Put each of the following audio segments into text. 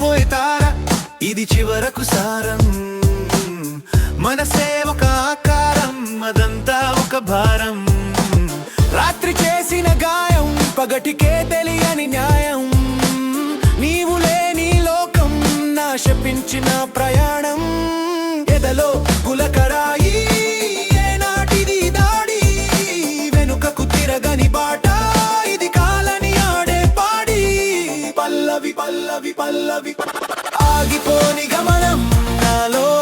పడిపోయే తార ఇది చివరకు సారం. మనసే ఒక ఆకారం అదంతా ఒక భారం. రాత్రి చేసిన గాయం పగటికే తెలియని న్యాయం. నీవు లేని లోకం నా శపించిన ప్రయాణం. ఎదలో కులకరాయి పల్లవి పల్లవి పల్లవి. ఆగిపోని గమనం నాలో.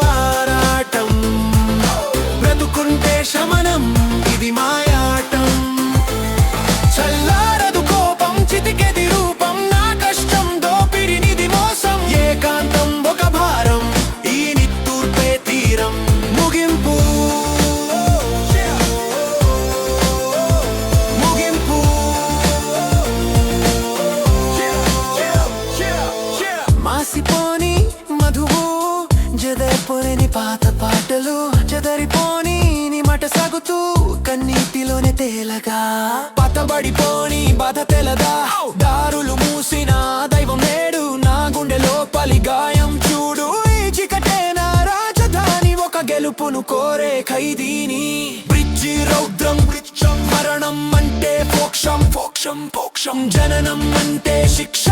జదర్పురిని పాత పాటలు చెదరిపోని మట సాగుతూ కన్నీటిలోనే తేలగా. పతబడిపోని బాధ తెలదా? దారులు మూసిన దైవం నేడు నా గుండె లోపలి గాయం. చూడు ఈ చికటే నా రాజధాని ఒక గెలుపును కోరే ఖైదీని. బ్రిడ్జి రౌద్రం వృక్షం మరణం అంటే మోక్షం పోక్షం పోక్షం జననం అంటే శిక్ష.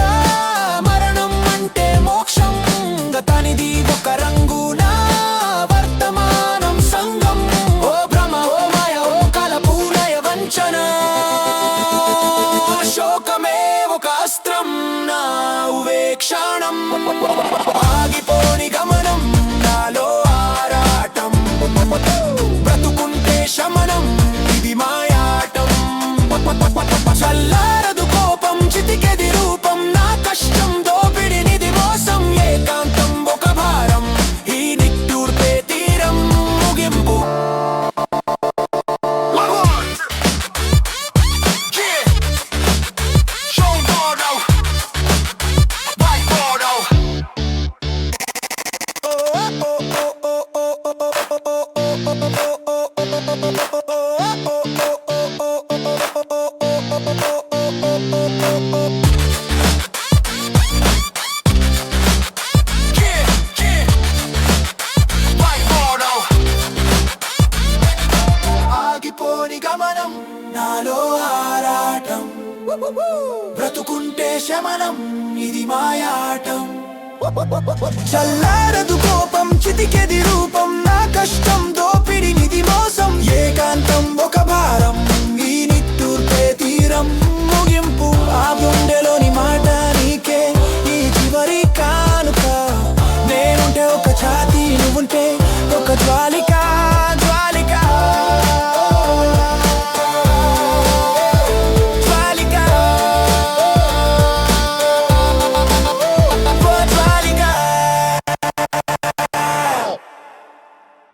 ఆగిపోని గమనం నాలో ఆరాటం. బ్రతుకుంటే శమనం ఇది మాయాటం. చల్లారదు నాలో ఆరాటం. బ్రతుకుంటే శమనం ఇది మాయాటం. చల్లారదు కోపం చితికెది రూపం నా కష్టం దోపిడి నిధి మోసం ఏకాంతం.